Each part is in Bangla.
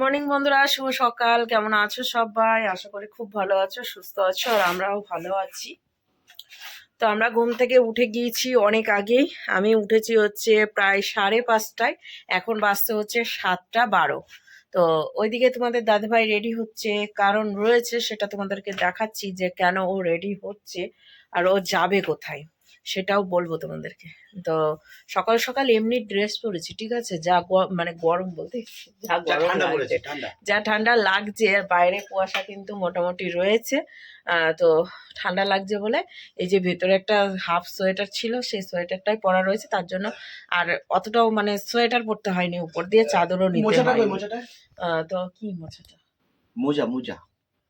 মর্নিং বন্ধুরা, শুভ সকাল। কেমন আছো সবাই? আশা করি খুব ভালো আছো, সুস্থ আছো, আর আমরাও ভালো আছি। তো আমরা ঘুম থেকে উঠে গিয়েছি অনেক আগেই। আমি উঠেছি হচ্ছে প্রায় সাড়ে পাঁচটায়, এখন বাজতে হচ্ছে সাতটা বারো। তো ওইদিকে তোমাদের দাদাভাই রেডি হচ্ছে, কারণ রয়েছে সেটা তোমাদেরকে দেখাচ্ছি যে কেন ও রেডি হচ্ছে, আর ও যাবে কোথায়। সেটাও বলব তোমাদেরকে। তো সকাল সকাল এমনি ড্রেস পরেছি ঠিক আছে? যা মানে গরম বলতে যা গরম লাগছে। যা ঠান্ডা লাগছে আর বাইরে কুয়াশা কিন্তু মোটামুটি রয়েছে। তো ঠান্ডা লাগছে বলে এই যে ভেতরে একটা হাফ সোয়েটার ছিল সেই সোয়েটারটাই পরা রয়েছে। তার জন্য আর অতটাও মানে সোয়েটার পরতে হয়নি উপর দিয়ে চাদরও নিতে তো কি মোজাটা মোজা মোজা।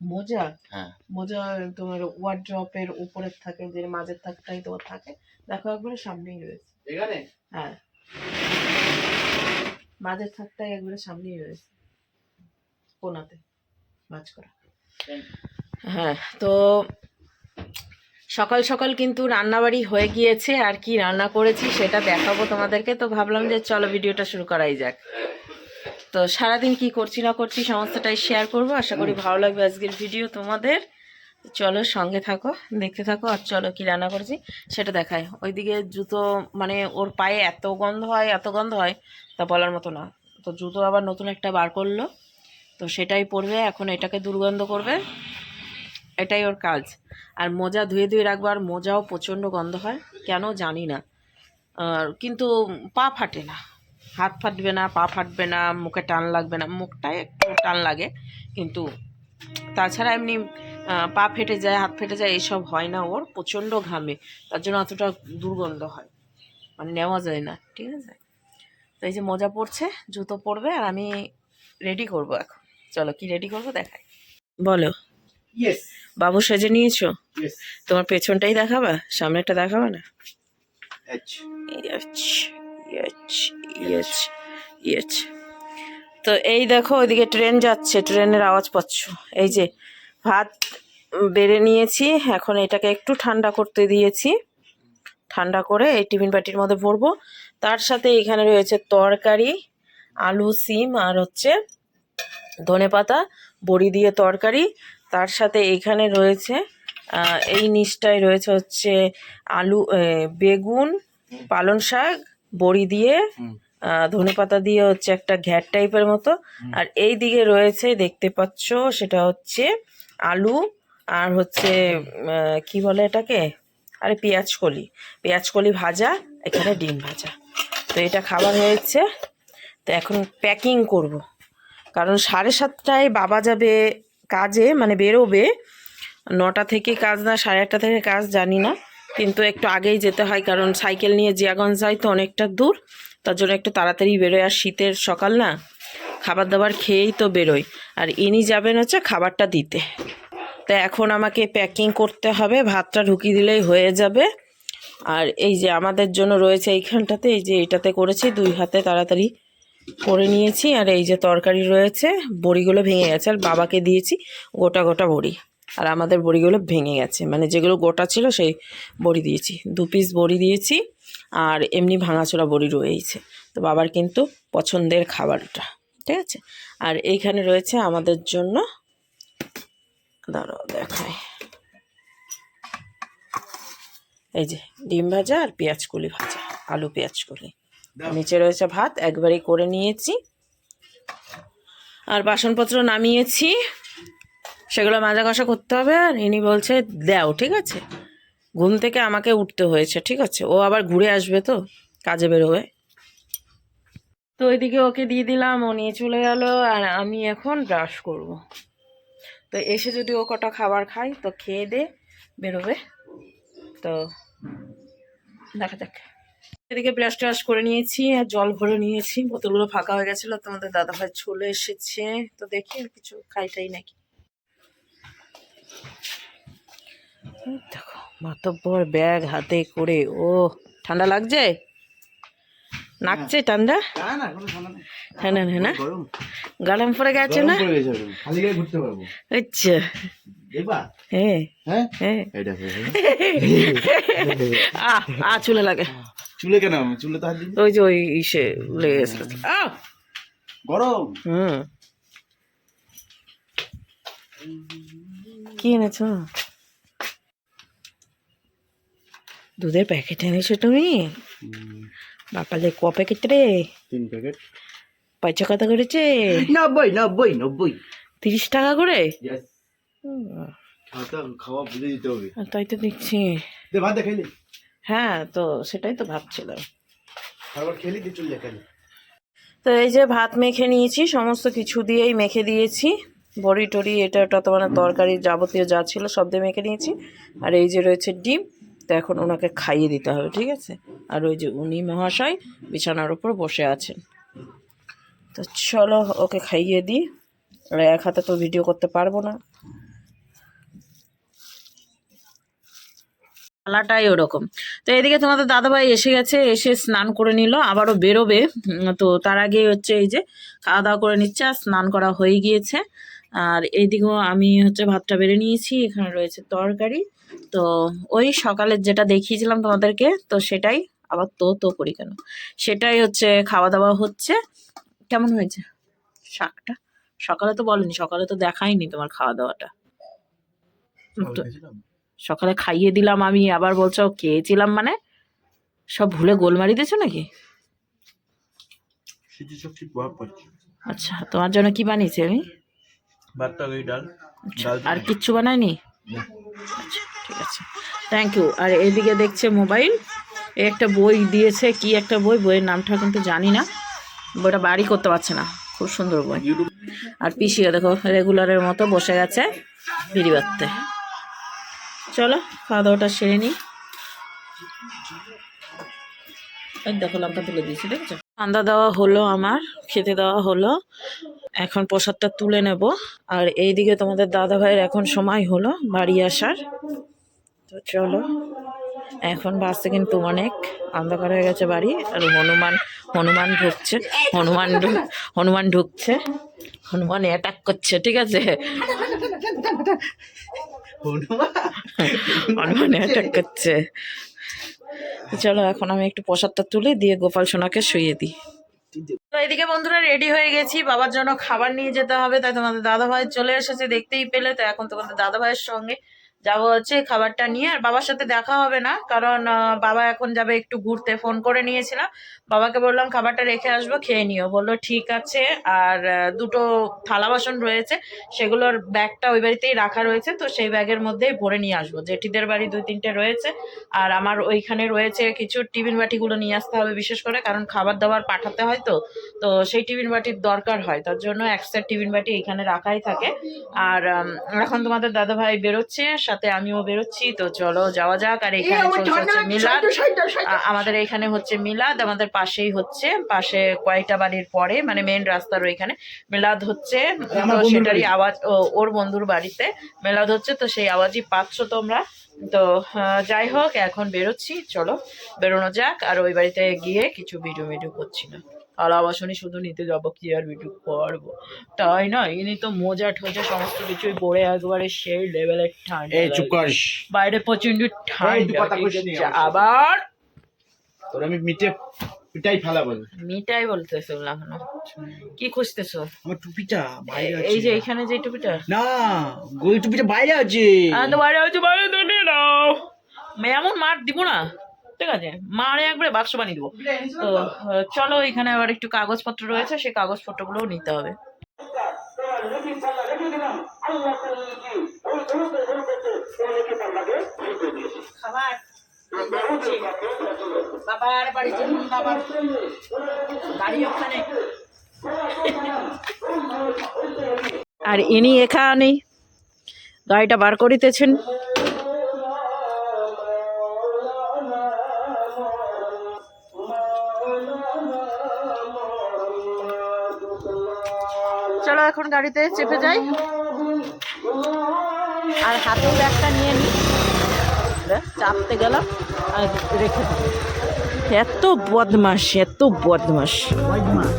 মোজা? হ্যাঁ। মোজা তোমার ওয়ার্ড্রপের উপরের থাকে যে মাঝের থাকটাই তোমার থাকে। দেখো একবারে সামনেই রয়েছে। এখানে? হ্যাঁ। মাঝের থাকটাই একবারে সামনেই রয়েছে। কোনাতে মাঝ করা। হ্যাঁ তো সকাল সকাল কিন্তু রান্নাবাড়ি হয়ে গিয়েছে আর কি রান্না করেছি সেটা দেখাবো তোমাদেরকে। তো ভাবলাম যে চলো ভিডিওটা শুরু করাই যাক। তো সারাদিন কি করছি না করছি সমস্তটাই শেয়ার করব। আশা করি ভালো লাগবে আজকের ভিডিও তোমাদের। চলো সঙ্গে থাকো দেখতে থাকো আর চলো কি রান্না করেছি সেটা দেখায় ওইদিকে জুতো মানে ওর পায়ে এত গন্ধ হয় এত গন্ধ হয় তা বলার মতো না। তো জুতো আবার নতুন একটা বার করল তো সেটাই পরবে। এখন এটাকে দুর্গন্ধ করবে। এটাই ওর কাজ। আর মোজা ধুয়ে ধুয়ে রাখব আর মোজাও প্রচণ্ড গন্ধ হয়। কেন জানি না। আর কিন্তু পা ফাটে না। হাত ফাটবে না পা ফাটবে না মুখে টান লাগবে না। মুখটায় একটু টান লাগে কিন্তু তাছাড়া এমনি পা ফেটে যায় হাত ফেটে যায় এইসব হয় না। ওর প্রচণ্ড ঘামে তার জন্য অতটা দুর্গন্ধ হয়। মানে নেওয়া যায় না ঠিক আছে? তো এই যে মজা পড়ছে জুতো পরবে আর আমি রেডি করব এখন। চলো কি রেডি করব দেখাই। বলো। বাবু সেজে নিয়েছো? তোমার পেছনটাই দেখাবা? সামনেরটা দেখাবা না? এইচ তো এই দেখো ওইদিকে ট্রেন যাচ্ছে ট্রেনের আওয়াজ পাচ্ছ। এই যে ভাত বেড়ে নিয়েছি এখন এটাকে একটু ঠান্ডা করতে দিয়েছি। ঠান্ডা করে এই টিফিন বাটির মধ্যে ভরবো। তার সাথে এখানে রয়েছে তরকারি আলু সিম আর হচ্ছে ধনে পাতা বড়ি দিয়ে তরকারি। তার সাথে এখানে রয়েছে এই নিচটায় রয়েছে হচ্ছে আলু বেগুন পালং শাক বড়ি দিয়ে। ধনে পাতা দিয়ে হচ্ছে একটা ঘ্যাট টাইপের মতো। আর এই দিকে রয়েছে দেখতে পাচ্ছ সেটা হচ্ছে আলু আর হচ্ছে কি বলে এটাকে? আরে পেঁয়াজ কলি পেঁয়াজ কলি ভাজা এখানে ডিম ভাজা। তো এটা খাবার হয়েছে। তো এখন প্যাকিং করব। কারণ সাড়ে সাতটায় বাবা যাবে কাজে মানে বেরোবে। নটা থেকে কাজ না সাড়ে আটটা থেকে কাজ জানি না। কিন্তু একটু আগেই যেতে হয়, কারণ সাইকেল নিয়ে জিয়াগঞ্জ যায় তো অনেকটা দূর। তার জন্য একটু তাড়াতাড়ি বেরোয় আর শীতের সকাল না খাবার দাবার খেয়েই তো বেরোয় আর ইনি যাবেন হচ্ছে খাবারটা দিতে। তো এখন আমাকে প্যাকিং করতে হবে, ভাতটা ঢুকিয়ে দিলেই হয়ে যাবে। আর এই যে আমাদের জন্য রয়েছে এইখানটাতে, এই যে এটাতে করেছি, দুই হাতে তাড়াতাড়ি করে নিয়েছি। আর এই যে তরকারি রয়েছে, বড়িগুলো ভেঙে গেছে, আর বাবাকে দিয়েছি গোটা গোটা বড়ি। আর আমাদের বড়িগুলো ভেঙে গেছে। মানে যেগুলো গোটা ছিল সেই বড়ি দিয়েছি। দু পিস বড়ি দিয়েছি আর এমনি ভাঙাচোরা বড়ি রয়েছে তো বাবার কিন্তু পছন্দের খাবারটা ঠিক আছে? আর এইখানে রয়েছে আমাদের জন্য দাঁড়াও দেখায় এই যে ডিম ভাজা আর পেঁয়াজ কলি ভাজা আলু পেঁয়াজ কলি। নিচে রয়েছে ভাত একবারই করে নিয়েছি। আর বাসনপত্র নামিয়েছি। সেগুলো মাজা কষা করতে হবে আর ইনি বলছে, দাও, ঠিক আছে। ঘুম থেকে আমাকে উঠতে হয়েছে, ঠিক আছে? ও আবার ঘুরে আসবে তো, কাজে বেরোবে। তো ওইদিকে ওকে দিয়ে দিলাম, ও নিয়ে চলে গেল, আর আমি এখন ব্রাশ করব। তো এসে যদি ও কটা খাবার খাই তো খেয়ে দে, বেরোবে। তো দেখা যাক। এদিকে ব্রাশ ট্রাশ করে নিয়েছি, আর জল ভরে নিয়েছি, বোতলগুলো ফাঁকা হয়ে গেছিল তোমাদের দাদাভাই চলে এসেছে। তো দেখি কিছু খাইটাই নাকি। দেখো মাতব্বর ব্যাগ হাতে করে ও ঠান্ডা লাগছে? নাকছে ঠান্ডা? কোনো ঠান্ডা হ্যাঁ না হ্যাঁ না। গরম। পড়ে গেছে না? আচ্ছা। হ্যাঁ। হ্যাঁ? হ্যাঁ। আ চুলে লাগে। চুলে কেন? চুলে তো ওই যে ওই ইসে লেগে গেছিল। গরম। হুম। কি এনেছো? দুধের প্যাকেট এনেছো তুমি? বাপালে ক প্যাকেট রে? তিন প্যাকেট। পয়সা কত করেছে? নব্বই নব্বই নব্বই। তিরিশ টাকা করে? খাওয়া খাওয়া দিতে হবে। তাই তো দেখছি। দে ভাত দেখাইলি হ্যাঁ তো সেটাই তো ভাবছিলাম। তো এই যে ভাত মেখে নিয়েছি সমস্ত কিছু দিয়েই মেখে দিয়েছি। বড়ি টড়ি এটা ওটা তো মানে তরকারি যাবতীয় যা ছিল সব দিয়ে মেখে নিয়েছি। আর এই যে রয়েছে ডিম তো এখন ওনাকে খাইয়ে দিতে হবে, ঠিক আছে? আর ওই যে উনি মহাশয় বিছানার উপর বসে আছেন। তো চলো ওকে খাইয়ে দিই। আর এক হাতে তো ভিডিও করতে পারব না। খেলাটাই ওরকম। তো এদিকে তোমাদের দাদাভাই এসে গেছে, এসে স্নান করে নিল, আবারও বেরোবে। তো তার আগে হচ্ছে এই যে খাওয়া দাওয়া করে নিচ্ছে, আর স্নান করা হয়ে গিয়েছে। আর এইদিকেও আমি হচ্ছে ভাতটা বেড়ে নিয়েছি, এখানে রয়েছে তরকারি। তো ওই সকালের যেটা দেখিয়েছিলাম তোমাদেরকে তো সেটাই আবার তো তো করি কেন? সেটাই হচ্ছে খাওয়া দাওয়া হচ্ছে। কেমন হয়েছে? শাকটা? সকালে তো বলেনি সকালে তো দেখাইনি তোমার খাওয়া দাওয়াটা সকালে খাইয়ে দিলাম আমি আবার বলছো খেয়েছিলাম মানে? সব ভুলে গোল মারি দিয়েছ নাকি? আচ্ছা তোমার জন্য কি বানিয়েছি আমি? ডাল। আচ্ছা, আর কিচ্ছু বানায়নি? আচ্ছা। ঠিক আছে। থ্যাংক ইউ আর এদিকে দেখছে মোবাইল এ একটা বই দিয়েছে, কি একটা বই? বইয়ের নামটা কিন্তু জানি না। বইটা বাড়ি করতে পারছে না। খুব সুন্দর বই। আর পিসিও দেখো রেগুলারের মতো বসে গেছে বিড়ি বাঁধতে। চলো, খাওয়া দাওয়াটা সেরে নিই। দেখো, লঙ্কা তুলে দিয়েছি, দেখছ? ঠান্ডা দেওয়া হলো আমার, খেতে দেওয়া হলো। এখন প্রসাদটা তুলে নেব। আর এইদিকে তোমাদের দাদা ভাইয়ের এখন সময় হলো বাড়ি আসার। তো চলো। এখন বাসে কিন্তু অনেক অন্ধকার হয়ে গেছে বাড়ি আর হনুমান হনুমান ঢুকছে হনুমান হনুমান ঢুকছে হনুমান অ্যাটাক করছে ঠিক আছে? হনুমান। অ্যাটাক করছে। চলো এখন আমি একটু প্রসাদটা তুলে দিয়ে গোপাল সোনাকে শুয়ে দিই। তো এদিকে বন্ধুরা রেডি হয়ে গেছি বাবার জন্য খাবার নিয়ে যেতে হবে তাই তোমাদের দাদা ভাই চলে এসেছে দেখতেই পেলে তো এখন তোমাদের দাদা ভাইয়ের সঙ্গে যাব হচ্ছে খাবারটা নিয়ে, আর বাবার সাথে দেখা হবে না, কারণ বাবা এখন যাবে একটু ঘুরতে। ফোন করে নিয়েছিলাম, বাবাকে বললাম খাবারটা রেখে আসব, খেয়ে নিও। বলল, ঠিক আছে। আর দুটো থালা বাসন রয়েছে, সেগুলোর ব্যাগটা ওই বাড়িতেই রাখা রয়েছে, তো সেই ব্যাগের মধ্যেই ভরে নিয়ে আসব। জেঠিদের বাড়ি দুই তিনটে রয়েছে, আর আমার ওইখানে রয়েছে কিছু টিফিন বাটিগুলো নিয়ে আসতে হবে বিশেষ করে, কারণ খাবার দাবার পাঠাতে হয় তো তো সেই টিফিন বাটির দরকার হয়, তার জন্য এক সেট টিফিন বাটি এখানে রাখাই থাকে। আর এখন তোমাদের দাদা ভাই বেরোচ্ছে সাথে আমিও বেরোচ্ছি তো চলো যাওয়া যাক। আর এখানে চলছে হচ্ছে মিলাদ। আমাদের এখানে হচ্ছে মিলাদ আমাদের পাশেই হচ্ছে পাশে কয়েকটা বাড়ির পরে মানে মেন রাস্তার ওইখানে মিলাদ হচ্ছে তো সেটারই আওয়াজ ও- ওর বন্ধুর বাড়িতে মিলাদ হচ্ছে তো সেই আওয়াজই পাচ্ছ তোমরা। তো যাই হোক এখন বেরোচ্ছি চলো বেরোনো যাক। আর ওই বাড়িতে গিয়ে কিছু ভিডিও ভিডিও করছি না। থালা বাসনই শুধু নিতে যাব কি আর ভিডিও করব? তাই না? ইনি তো মোজা ঠোজা সমস্ত কিছুই পরে একবারে সেই লেভেলের ঠান্ডা এই চুপ কর। বাইরে প্রচণ্ড ঠান্ডা আছে? আবার? তোর আমি মিটে পিটাই ফেলাবো মিটাই বলতেছো না কি খুঁজতেছো? আমার টুপিটা বাইরে আছে। এই যে এখানে যে টুপিটা? না গোল টুপিটা বাইরে আছে। আর তো বাইরে হচ্ছে বাইরে তো নাও। মে এমন মার দিব না। ঠিক আছে? মারে একবারে বাক্স বানিয়ে দেবো। তো চলো এখানে আবার একটু কাগজপত্র রয়েছে সেই কাগজপত্রগুলোও নিতে হবে। খাবার? বাবার বাড়ি বাবার বাড়ি ওখানে। আর ইনি এখানে গাড়িটা বার করিতেছেন। এখন গাড়িতে চেপে যাই। আর হাতেও ব্যাগটা নিয়ে নিই চাপতে গেলাম, আর রেখে এত বদমাস এত বদমাস বদমাস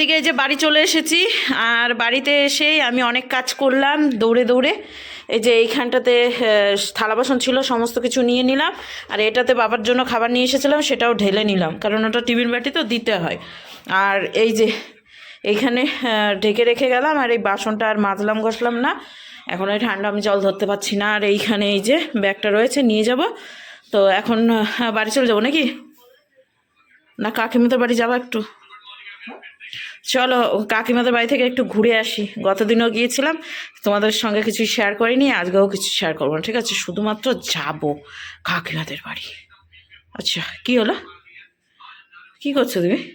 এদিকে যে বাড়ি চলে এসেছি, আর বাড়িতে এসেই আমি অনেক কাজ করলাম, দৌড়ে দৌড়ে। এই যে এইখানটাতে থালা বাসন ছিল, সমস্ত কিছু নিয়ে নিলাম, আর এটাতে বাবার জন্য খাবার নিয়ে এসেছিলাম, সেটাও ঢেলে নিলাম, কারণ ওটা টিফিন বাটি তো দিতে হয়। আর এই যে এইখানে ঢেকে রেখে গেলাম, আর এই বাসনটা আর মাজলাম, ঘষলাম না। এখন ওই ঠান্ডা, আমি জল ধরতে পারছি না, আর এইখানে এই যে ব্যাগটা রয়েছে, নিয়ে যাব। তো এখন বাড়ি চলে যাব নাকি? না কাকিমাদের বাড়ি যাব একটু। চলো, কাকিমাদের বাড়ি থেকে একটু ঘুরে আসি। গতদিনও গিয়েছিলাম, তোমাদের সঙ্গে কিছু শেয়ার করিনি আজকেও কিছু শেয়ার করব না, ঠিক আছে? শুধুমাত্র যাব কাকিমাদের বাড়ি। আচ্ছা কি হলো? কি করছ তুমি?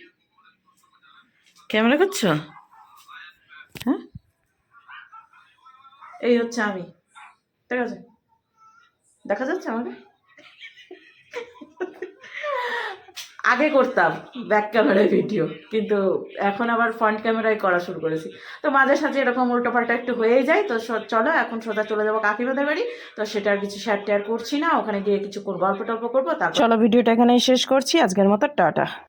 ক্যামেরা করছ? হ্যাঁ? এই হচ্ছে আমি, ঠিক আছে? দেখা যাচ্ছে আমাকে? আগে করতাম ব্যাক ক্যামেরায় ভিডিও কিন্তু এখন আবার ফ্রন্ট ক্যামেরায় করা শুরু করেছি। তো মাঝে সাথে এরকম উল্টোপাল্টা একটু হয়ে যায়, তো চলো এখন সোজা চলে যাব কাকিমাদের বাড়ি, তো সেটার কিছু শেয়ার টেয়ার করছি না, ওখানে গিয়ে কিছু গল্প টল্প করব, তারপর চলো ভিডিওটা এখানেই শেষ করছি, আজকের মতো টাটা।